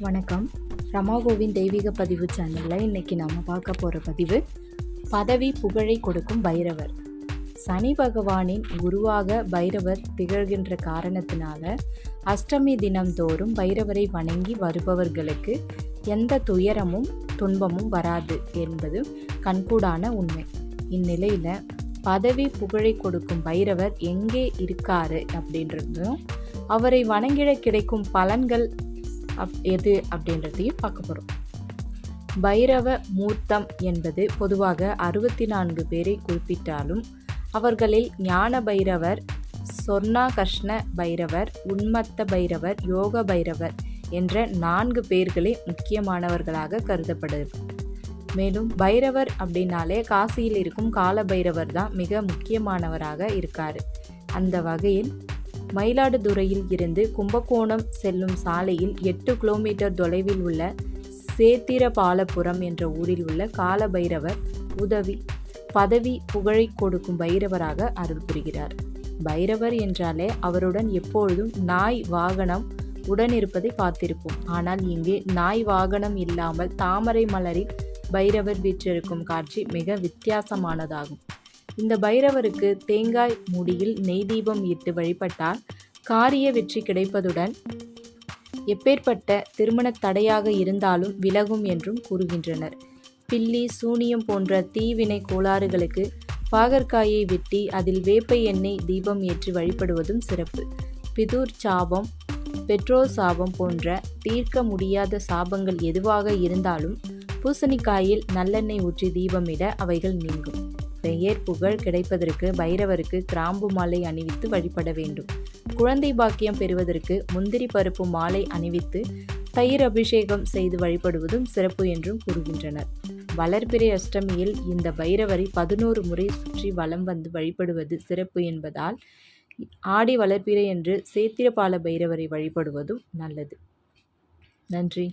வணக்கம். ரமாகோவின் தெய்வீக பதிவு சேனலில் இன்றைக்கி நம்ம பார்க்க போகிற பதிவு பதவி புகழை கொடுக்கும் பைரவர். சனி பகவானின் குருவாக பைரவர் திகழ்கின்ற காரணத்தினால அஷ்டமி தினம்தோறும் பைரவரை வணங்கி வருபவர்களுக்கு எந்த துயரமும் துன்பமும் வராது என்பது கண்கூடான உண்மை. இந்நிலையில் பதவி புகழை கொடுக்கும் பைரவர் எங்கே இருக்காரு அப்படின்றதும் அவரை வணங்கிட கிடைக்கும் பலன்கள் அப் எது அப்படின்றதையும் பார்க்க போகிறோம் பைரவ மூர்த்தம் என்பது பொதுவாக அறுபத்தி நான்கு பேரை குறிப்பிட்டாலும் அவர்களில் ஞான பைரவர் சொர்ணாகர்ஷ்ண பைரவர் உன்மத்த பைரவர் யோக பைரவர் என்ற நான்கு பேர்களே முக்கியமானவர்களாக கருதப்படுது. மேலும் பைரவர் அப்படின்னாலே காசியில் இருக்கும் கால பைரவர் தான் மிக முக்கியமானவராக இருக்கார். அந்த வகையில் மயிலாடுதுறையில் இருந்து கும்பகோணம் செல்லும் சாலையில் எட்டு கிலோமீட்டர் தொலைவில் உள்ள சேத்திரபாலபுரம் என்ற ஊரில் உள்ள கால பைரவர் உதவி பதவி புகழை கொடுக்கும் பைரவராக அருள் புரிகிறார். பைரவர் என்றாலே அவருடன் எப்பொழுதும் நாய் வாகனம் உடன் இருப்பதை பார்த்திருப்போம். ஆனால் இங்கே நாய் வாகனம் இல்லாமல் தாமரை மலரில் பைரவர் வீற்றிருக்கும் காட்சி மிக வித்தியாசமானதாகும். இந்த பைரவருக்கு தேங்காய் முடியில் நெய் தீபம் இட்டு வழிபட்டால் காரிய வெற்றி கிடைப்பதுடன் எப்பேற்பட்ட திருமண தடையாக இருந்தாலும் விலகும் என்றும் கூறுகின்றனர். பில்லி சூனியம் போன்ற தீவினை கோளாறுகளுக்கு பாகற்காயை வெட்டி அதில் வேப்ப எண்ணெய் தீபம் ஏற்றி வழிபடுவதும் சிறப்பு. பிதூர் சாபம் பெட்ரோல் சாபம் போன்ற தீர்க்க முடியாத சாபங்கள் எதுவாக இருந்தாலும் பூசணிக்காயில் நல்லெண்ணெய் ஊற்றி தீபமிட அவைகள் நீங்கும். பெயர் புகழ் கிடைப்பதற்கு பைரவருக்கு கிராம்பு மாலை அணிவித்து வழிபட வேண்டும். குழந்தை பாக்கியம் பெறுவதற்கு முந்திரி பருப்பு மாலை அணிவித்து தயிர் அபிஷேகம் செய்து வழிபடுவதும் சிறப்பு என்றும் கூறுகின்றனர். வளர்பிறை அஷ்டமியில் இந்த பைரவரை பதினோரு முறை சுற்றி வலம் வந்து வழிபடுவது சிறப்பு என்பதால் ஆடி வளர்பிறை என்று சேத்திரபால பைரவரை வழிபடுவதும் நல்லது. நன்றி.